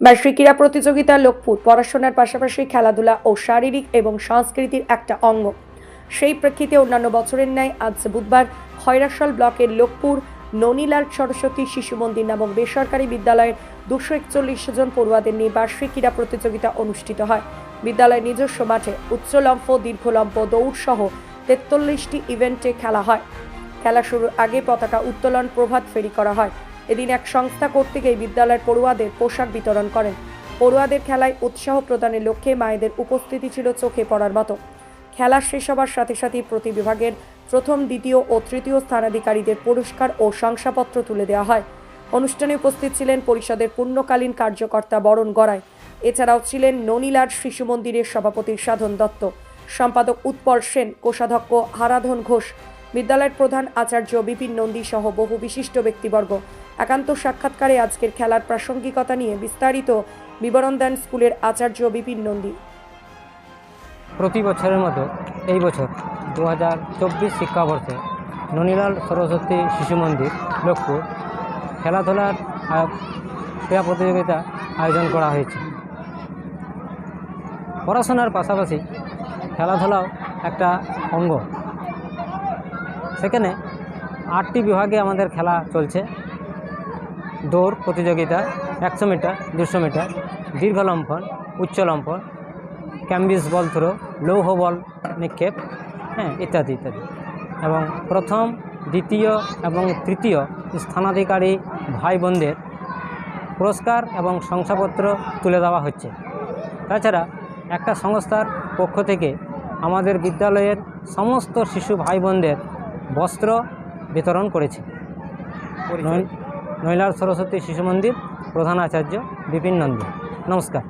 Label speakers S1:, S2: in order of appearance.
S1: বার্ষিক ক্রীড়া প্রতিযোগিতা লোকপুর। পড়াশোনার পাশাপাশি খেলাধুলা ও শারীরিক এবং সংস্কৃতির একটা অঙ্গ। সেই প্রেক্ষিতে অন্যান্য বছরের ন্যায় আজ বুধবার খয়রাশাল ব্লকের লোকপুর ননীলাল সরস্বতী শিশু মন্দির নামক বেসরকারি বিদ্যালয়ের দুশো একচল্লিশ জন পড়ুয়াদের নিয়ে বার্ষিক ক্রীড়া প্রতিযোগিতা অনুষ্ঠিত হয়। বিদ্যালয়ের নিজস্ব মাঠে উচ্চলম্ফ দীর্ঘলম্ফ দৌড়সহ তেতাল্লিশটি ইভেন্টে খেলা হয়। খেলা শুরুর আগে পতাকা উত্তোলন প্রভাত ফেরি করা হয়। এদিন এক সংস্থা কর্তৃক এই বিদ্যালয়ের পড়ুয়াদের পোশাক বিতরণ করেন। পড়ুয়াদের খেলায় উৎসাহ প্রদানের লক্ষ্যে মায়েদের উপস্থিতি ছিল চোখে পড়ার মতো। খেলা শেষ হবার সাথে সাথে প্রতি বিভাগের প্রথম, দ্বিতীয় ও তৃতীয় স্থানাধিকারীদের পুরস্কার ও শংসাপত্র তুলে দেওয়া হয়। অনুষ্ঠানে উপস্থিত ছিলেন পরিষদের পূর্ণকালীন কার্যকর্তা বরণ গড়াই। এছাড়াও ছিলেন ননীলার শিশু মন্দিরের সভাপতি সাধন দত্ত। সম্পাদক উৎপল সেন, কোষাধ্যক্ষ হারাধন ঘোষ বিদ্যালয়ের প্রধান আচার্য বিপিন নন্দী সহ বহু বিশিষ্ট ব্যক্তিবর্গ। একান্ত সাক্ষাৎকারে আজকের খেলার প্রাসঙ্গিকতা নিয়ে বিস্তারিত বিবরণ দেন স্কুলের আচার্য বিপিন নন্দী।
S2: প্রতি বছরের মতো এই বছর দু হাজার চব্বিশ শিক্ষাবর্ষে ননীলাল সরস্বতী শিশু মন্দির, লোকপুর খেলাধুলার ক্রীড়া প্রতিযোগিতা আয়োজন করা হয়েছে। পড়াশোনার পাশাপাশি খেলাধুলাও একটা অঙ্গ। সেখানে আটটি বিভাগে আমাদের খেলা চলছে। দৌড় প্রতিযোগিতা একশো মিটার, দুশো মিটার, দীর্ঘ লম্ফন, উচ্চ উচ্চলম্ফন ক্যাম্বিস বল থ্রো লৌহ বল নিক্ষেপ হ্যাঁ ইত্যাদি ইত্যাদি। এবং প্রথম, দ্বিতীয় এবং তৃতীয় স্থানাধিকারী ভাই বোনদের পুরস্কার এবং শংসাপত্র তুলে দেওয়া হচ্ছে। তাছাড়া একটা সংস্থার পক্ষ থেকে আমাদের বিদ্যালয়ের সমস্ত শিশু ভাই বোনদের বস্ত্র বিতরণ করেছে। নৈলার সরস্বতী শিশু মন্দির প্রধান আচার্য বিপিন নন্দী। নমস্কার।